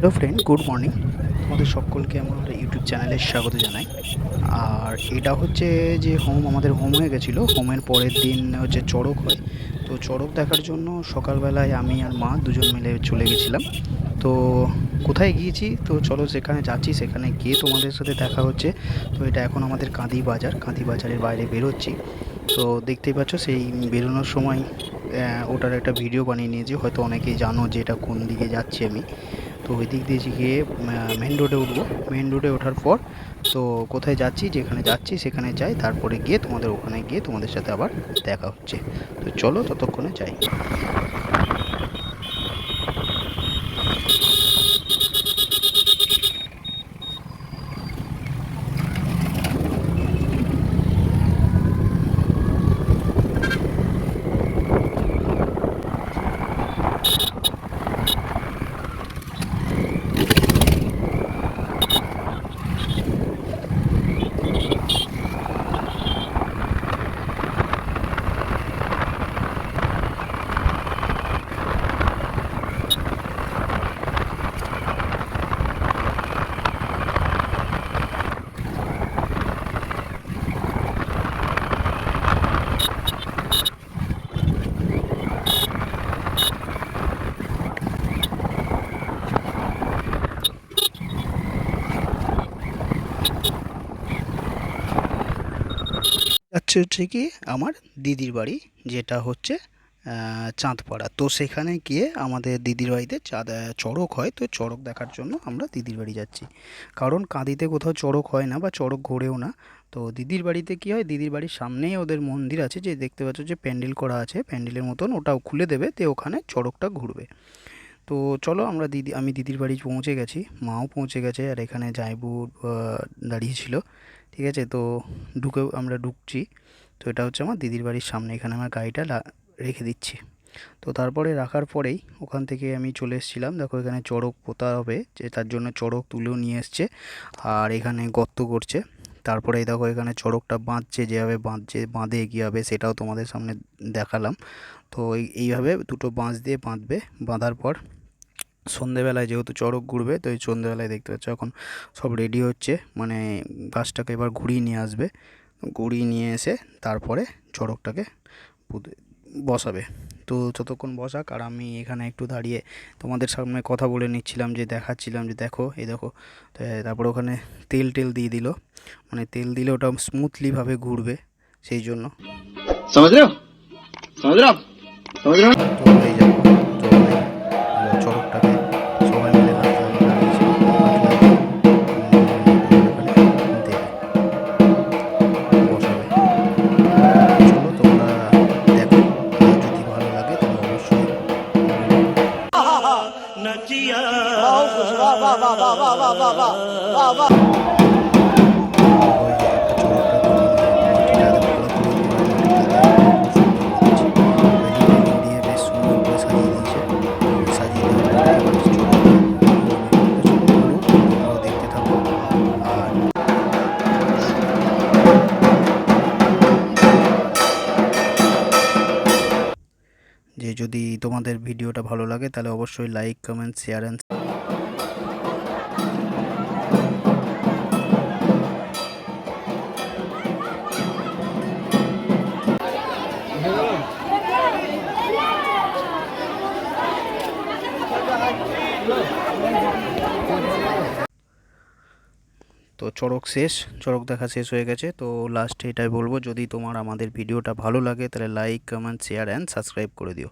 Hello friend, good morning. তোমাদের সকলকে আমার ইউটিউব চ্যানেলে স্বাগত জানাই। আর এটা হচ্ছে যে হোম, আমাদের হোম হয়ে গেছিল। হোমের পরের দিন হচ্ছে চড়ক হয়। তো চড়ক দেখার জন্য সকালবেলায় আমি আর মা দুজন মিলে চলে গেছিলাম। তো কোথায় গিয়েছি? তো চলো যেখানে যাচ্ছি সেখানে গিয়ে তোমাদের সাথে দেখা হচ্ছে। তো এটা এখন আমাদের কাঁদি বাজার। কাঁদি বাজারের বাইরে বেরোচ্ছি। তো দেখতেই পাচ্ছ সেই বেরোনোর সময় ওটার একটা ভিডিও বানিয়ে নিয়েছি। হয়তো অনেকেই জানো যে এটা কোন দিকে যাচ্ছি আমি। তো ওই দিক দিয়ে গিয়ে মেন রোডে উঠবো। মেন রোডে ওঠার পর তো কোথায় যাচ্ছি, যেখানে যাচ্ছি সেখানে যাই, তারপরে গিয়ে তোমাদের ওখানে গিয়ে তোমাদের সাথে আবার দেখা হচ্ছে। তো চলো ততক্ষণে যাই। যাচ্ছে হচ্ছে কি আমার দিদির বাড়ি, যেটা হচ্ছে চাঁদপাড়া। তো সেখানে গিয়ে আমাদের দিদির বাড়িতে চাঁদ চড়ক হয়। তো চড়ক দেখার জন্য আমরা দিদির বাড়ি যাচ্ছি। কারণ কাঁদিতে কোথাও চড়ক হয় না বা চড়ক ঘোরেও না। তো দিদির বাড়িতে কি হয়, দিদির বাড়ির সামনেই ওদের মন্দির আছে, যে দেখতে পাচ্ছ যে প্যান্ডেল করা আছে। প্যান্ডেলের মতন ওটাও খুলে দেবে তো ওখানে চড়কটা ঘুরবে। তো চলো আমরা দিদি, আমি দিদির বাড়ি পৌঁছে গেছি। মাও পৌঁছে গেছে আর এখানে জাইবু দাঁড়িয়ে ছিল ঠিক আছে? তো ঢুকে আমরা ঢুকছি। তো এটা হচ্ছে আমার দিদির বাড়ির সামনে। এখানে আমার গাড়িটা রেখে দিচ্ছি। তো তারপরে রাখার পরেই ওখান থেকে আমি চলে এসেছিলাম। দেখো এখানে চড়ক পোতা হবে, যে তার জন্য চড়ক তুলেও নিয়ে এসছে। আর এখানে গর্ত করছে। তারপরে দেখো এখানে চড়কটা বাঁধছে, যেভাবে বাঁধছে, বাঁধে কীভাবে সেটাও তোমাদের সামনে দেখালাম। তো এই- এইভাবে দুটো বাঁশ দিয়ে বাঁধবে। বাঁধার পর সন্ধেবেলায় যেহেতু চড়ক ঘুরবে, তো এই সন্ধেবেলায় দেখতে পাচ্ছ এখন সব রেডি হচ্ছে। মানে গাছটাকে এবার ঘুরিয়ে নিয়ে আসবে। ঘুরিয়ে নিয়ে এসে তারপরে চড়কটাকে বসাবে। তো যতক্ষণ বসাক আর আমি এখানে একটু দাঁড়িয়ে তোমাদের সামনে কথা বলে নিচ্ছিলাম, যে দেখাচ্ছিলাম, যে দেখো, এই দেখো। তো তারপরে ওখানে তেল টেল দিয়ে দিল। মানে তেল দিলে ওটা স্মুথলিভাবে ঘুরবে, সেই জন্য। চলো ঘুরুক, তোমরাও দেখতে থাকো আর যে যদি তোমাদের ভিডিওটা ভালো লাগে তাহলে অবশ্যই লাইক কমেন্ট শেয়ার অ্যান্ড তো চড়ক শেষ, চড়ক দেখা শেষ হয়ে গেছে। তো লাস্টে এটাই বলব, যদি তোমার আমাদের ভিডিওটা ভালো লাগে, তাহলে like comment share and subscribe করে দিও।